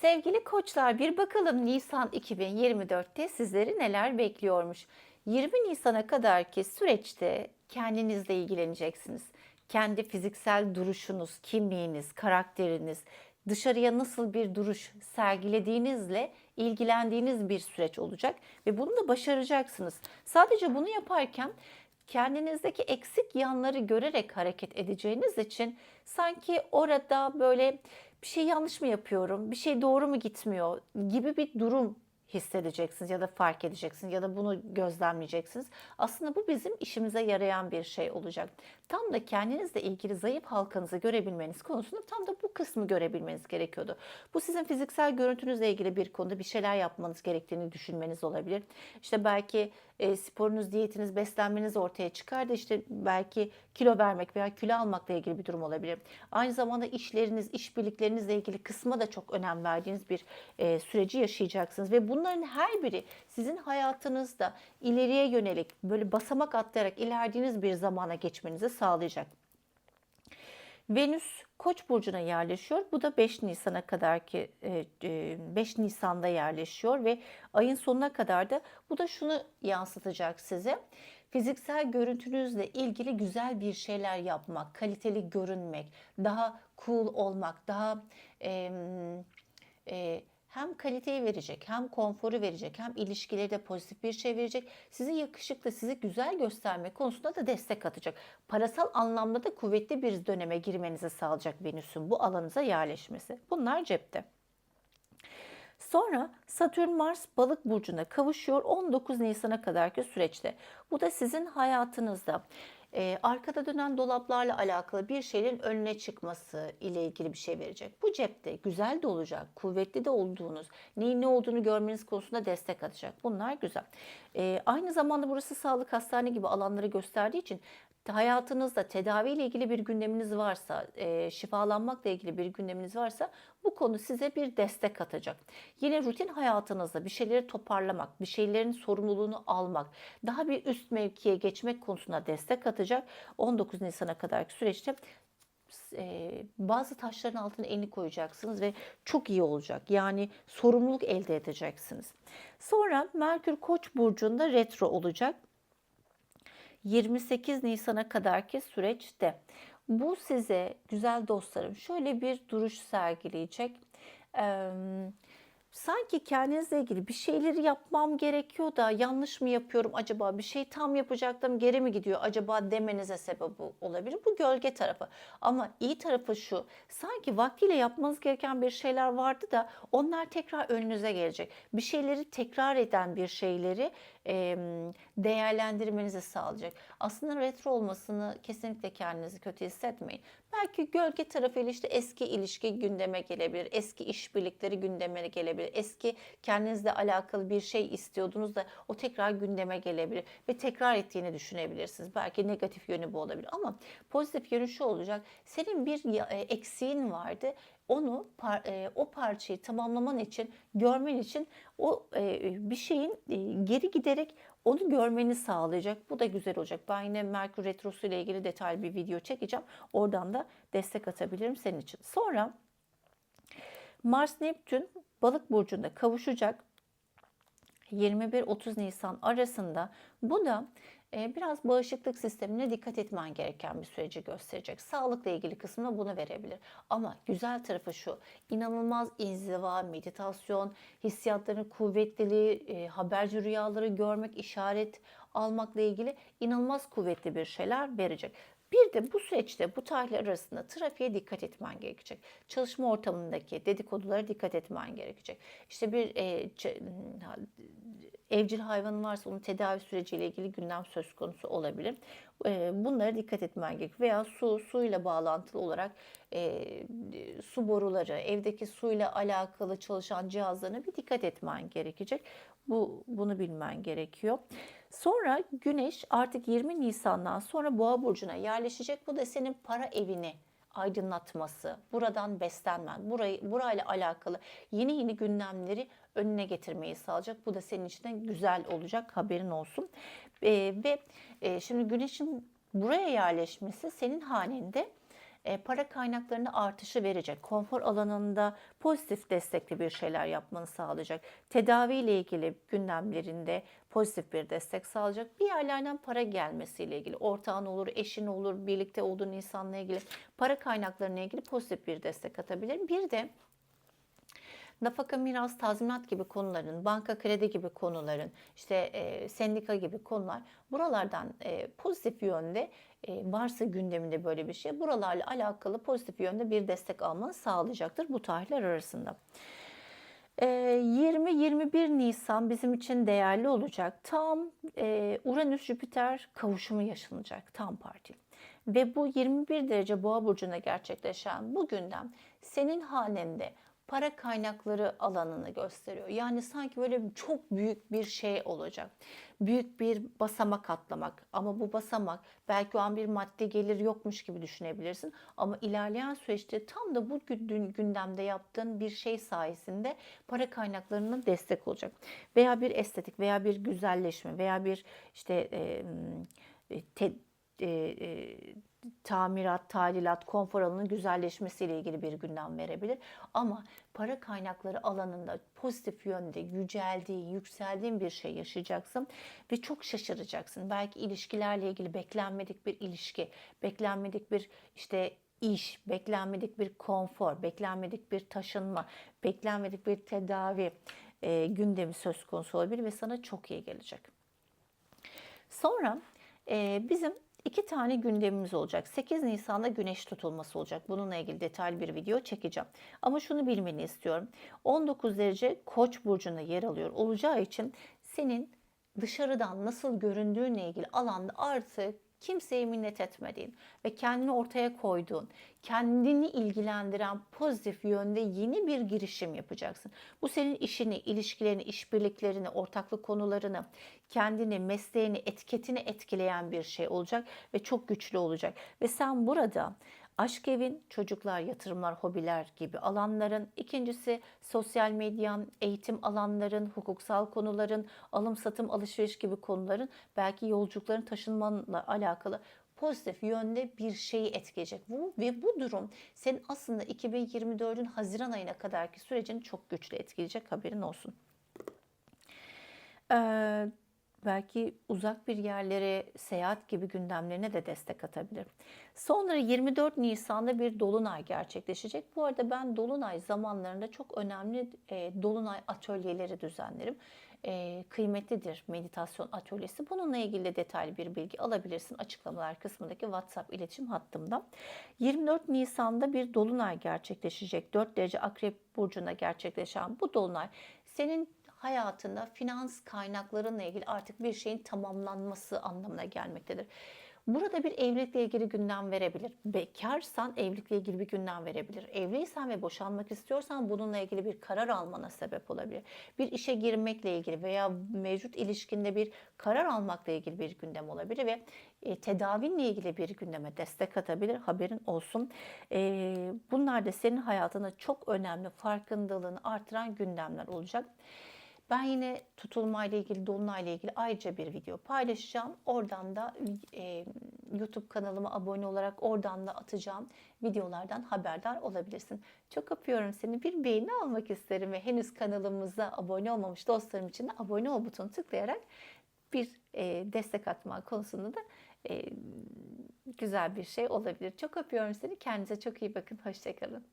Sevgili koçlar bir bakalım Nisan 2024'te sizleri neler bekliyormuş. 20 Nisan'a kadarki süreçte kendinizle ilgileneceksiniz. Kendi fiziksel duruşunuz, kimliğiniz, karakteriniz, dışarıya nasıl bir duruş sergilediğinizle ilgilendiğiniz bir süreç olacak ve bunu da başaracaksınız. Sadece bunu yaparken kendinizdeki eksik yanları görerek hareket edeceğiniz için sanki orada böyle bir şey yanlış mı yapıyorum, bir şey doğru mu gitmiyor? Gibi bir durum hissedeceksiniz ya da fark edeceksiniz ya da bunu gözlemleyeceksiniz. Aslında bu bizim işimize yarayan bir şey olacak. Tam da kendinizle ilgili zayıf halkanızı görebilmeniz konusunda tam da bu kısmı görebilmeniz gerekiyordu. Bu sizin fiziksel görüntünüzle ilgili bir konuda bir şeyler yapmanız gerektiğini düşünmeniz olabilir. İşte belki e, sporunuz, diyetiniz, beslenmeniz ortaya çıkar da işte belki kilo vermek veya kilo almakla ilgili bir durum olabilir. Aynı zamanda işleriniz, işbirliklerinizle ilgili kısma da çok önem verdiğiniz bir e, süreci yaşayacaksınız ve bunların her biri sizin hayatınızda ileriye yönelik böyle basamak atlayarak ilerlediğiniz bir zamana geçmenizi sağlayacak. Venüs Koç burcuna yerleşiyor. Bu da 5 Nisan'a kadar ki 5 Nisan'da yerleşiyor ve ayın sonuna kadar da bu da şunu yansıtacak size. Fiziksel görüntünüzle ilgili güzel bir şeyler yapmak, kaliteli görünmek, daha cool olmak, daha e, e, hem kaliteyi verecek, hem konforu verecek, hem ilişkileri de pozitif bir şey verecek. Sizi yakışıklı, sizi güzel gösterme konusunda da destek atacak. Parasal anlamda da kuvvetli bir döneme girmenizi sağlayacak Venüs'ün bu alanınıza yerleşmesi. Bunlar cepte. Sonra Satürn Mars balık burcuna kavuşuyor 19 Nisan'a kadarki süreçte. Bu da sizin hayatınızda e, arkada dönen dolaplarla alakalı bir şeylerin önüne çıkması ile ilgili bir şey verecek. Bu cepte güzel de olacak, kuvvetli de olduğunuz, neyin ne olduğunu görmeniz konusunda destek atacak. Bunlar güzel. E, aynı zamanda burası sağlık hastane gibi alanları gösterdiği için hayatınızda tedavi ile ilgili bir gündeminiz varsa, e, şifalanmakla ilgili bir gündeminiz varsa bu konu size bir destek atacak. Yine rutin hayatınızda bir şeyleri toparlamak, bir şeylerin sorumluluğunu almak, daha bir üst mevkiye geçmek konusunda destek atacak. 19 Nisan'a kadarki süreçte e, bazı taşların altına elini koyacaksınız ve çok iyi olacak. Yani sorumluluk elde edeceksiniz. Sonra Merkür Koç burcunda retro olacak. 28 Nisan'a kadarki süreçte. Bu size güzel dostlarım şöyle bir duruş sergileyecek. Ee, sanki kendinizle ilgili bir şeyleri yapmam gerekiyor da yanlış mı yapıyorum acaba bir şey tam yapacaktım geri mi gidiyor acaba demenize sebep olabilir. Bu gölge tarafı ama iyi tarafı şu sanki vaktiyle yapmanız gereken bir şeyler vardı da onlar tekrar önünüze gelecek. Bir şeyleri tekrar eden bir şeyleri değerlendirmenizi sağlayacak. Aslında retro olmasını kesinlikle kendinizi kötü hissetmeyin. Belki gölge tarafıyla işte eski ilişki gündeme gelebilir, eski işbirlikleri gündeme gelebilir, eski kendinizle alakalı bir şey istiyordunuz da o tekrar gündeme gelebilir ve tekrar ettiğini düşünebilirsiniz. Belki negatif yönü bu olabilir ama pozitif yönü şu olacak. Senin bir eksiğin vardı onu o parçayı tamamlaman için görmen için o bir şeyin geri giderek onu görmeni sağlayacak. Bu da güzel olacak. Ben yine Merkür Retrosu ile ilgili detaylı bir video çekeceğim. Oradan da destek atabilirim senin için. Sonra Mars Neptün balık burcunda kavuşacak. 21-30 Nisan arasında bu da biraz bağışıklık sistemine dikkat etmen gereken bir süreci gösterecek. Sağlıkla ilgili kısmına bunu verebilir. Ama güzel tarafı şu, inanılmaz inziva, meditasyon, hissiyatların kuvvetliliği, haberci rüyaları görmek, işaret almakla ilgili inanılmaz kuvvetli bir şeyler verecek. Bir de bu süreçte bu tarihler arasında trafiğe dikkat etmen gerekecek. Çalışma ortamındaki dedikodulara dikkat etmen gerekecek. İşte bir e, evcil hayvanın varsa onun tedavi süreciyle ilgili gündem söz konusu olabilir. E, bunlara dikkat etmen gerek. Veya su, suyla bağlantılı olarak e, su boruları, evdeki suyla alakalı çalışan cihazlarına bir dikkat etmen gerekecek. Bu bunu bilmen gerekiyor. Sonra Güneş artık 20 Nisan'dan sonra Boğa burcuna yerleşecek. Bu da senin para evini aydınlatması, buradan beslenmen, burayı burayla alakalı yeni yeni gündemleri önüne getirmeyi sağlayacak. Bu da senin için de güzel olacak. Haberin olsun. E, ve e, şimdi Güneş'in buraya yerleşmesi senin hanende para kaynaklarına artışı verecek. Konfor alanında pozitif destekli bir şeyler yapmanı sağlayacak. Tedavi ile ilgili gündemlerinde pozitif bir destek sağlayacak. Bir yerlerden para gelmesiyle ilgili ortağın olur, eşin olur, birlikte olduğun insanla ilgili para kaynaklarına ilgili pozitif bir destek atabilir. Bir de nafaka, miras, tazminat gibi konuların, banka kredi gibi konuların, işte e, sendika gibi konular buralardan e, pozitif yönde e, varsa gündeminde böyle bir şey buralarla alakalı pozitif yönde bir destek almanı sağlayacaktır bu tarihler arasında. E, 20-21 Nisan bizim için değerli olacak. Tam e, Uranüs-Jüpiter kavuşumu yaşanacak tam parti. Ve bu 21 derece boğa burcuna gerçekleşen bu gündem senin hanende para kaynakları alanını gösteriyor. Yani sanki böyle çok büyük bir şey olacak. Büyük bir basamak atlamak ama bu basamak belki o an bir maddi gelir yokmuş gibi düşünebilirsin. Ama ilerleyen süreçte tam da bu gün- gündemde yaptığın bir şey sayesinde para kaynaklarına destek olacak. Veya bir estetik veya bir güzelleşme veya bir işte e, te- e, e, tamirat, tadilat, konfor alanının güzelleşmesiyle ilgili bir gündem verebilir. Ama para kaynakları alanında pozitif yönde yüceldiğin, yükseldiğin bir şey yaşayacaksın ve çok şaşıracaksın. Belki ilişkilerle ilgili beklenmedik bir ilişki, beklenmedik bir işte iş, beklenmedik bir konfor, beklenmedik bir taşınma, beklenmedik bir tedavi e, gündemi söz konusu olabilir ve sana çok iyi gelecek. Sonra e, bizim iki tane gündemimiz olacak. 8 Nisan'da güneş tutulması olacak. Bununla ilgili detaylı bir video çekeceğim. Ama şunu bilmeni istiyorum. 19 derece Koç burcunda yer alıyor olacağı için senin dışarıdan nasıl göründüğünle ilgili alanda artık kimseye minnet etmediğin ve kendini ortaya koyduğun, kendini ilgilendiren pozitif yönde yeni bir girişim yapacaksın. Bu senin işini, ilişkilerini, işbirliklerini, ortaklık konularını, kendini, mesleğini, etiketini etkileyen bir şey olacak ve çok güçlü olacak. Ve sen burada aşk evin, çocuklar, yatırımlar, hobiler gibi alanların, ikincisi sosyal medyan, eğitim alanların, hukuksal konuların, alım satım alışveriş gibi konuların, belki yolculukların taşınmanla alakalı pozitif yönde bir şeyi etkileyecek. Bu ve bu durum senin aslında 2024'ün Haziran ayına kadarki sürecini çok güçlü etkileyecek haberin olsun. Ee, belki uzak bir yerlere seyahat gibi gündemlerine de destek atabilir. Sonra 24 Nisan'da bir dolunay gerçekleşecek. Bu arada ben dolunay zamanlarında çok önemli e, dolunay atölyeleri düzenlerim. E, kıymetlidir meditasyon atölyesi. Bununla ilgili de detaylı bir bilgi alabilirsin açıklamalar kısmındaki WhatsApp iletişim hattımda. 24 Nisan'da bir dolunay gerçekleşecek. 4 derece akrep burcuna gerçekleşen bu dolunay senin hayatında finans kaynaklarınla ilgili artık bir şeyin tamamlanması anlamına gelmektedir. Burada bir evlilikle ilgili gündem verebilir. Bekarsan evlilikle ilgili bir gündem verebilir. Evliysen ve boşanmak istiyorsan bununla ilgili bir karar almana sebep olabilir. Bir işe girmekle ilgili veya mevcut ilişkinde bir karar almakla ilgili bir gündem olabilir ve e, tedavinle ilgili bir gündeme destek atabilir. Haberin olsun. E, bunlar da senin hayatında çok önemli farkındalığını artıran gündemler olacak. Ben yine tutulmayla ilgili, dolunayla ilgili ayrıca bir video paylaşacağım. Oradan da e, YouTube kanalıma abone olarak oradan da atacağım videolardan haberdar olabilirsin. Çok öpüyorum seni. Bir beğeni almak isterim ve henüz kanalımıza abone olmamış dostlarım için de abone ol butonu tıklayarak bir e, destek atma konusunda da e, güzel bir şey olabilir. Çok öpüyorum seni. Kendinize çok iyi bakın. Hoşçakalın.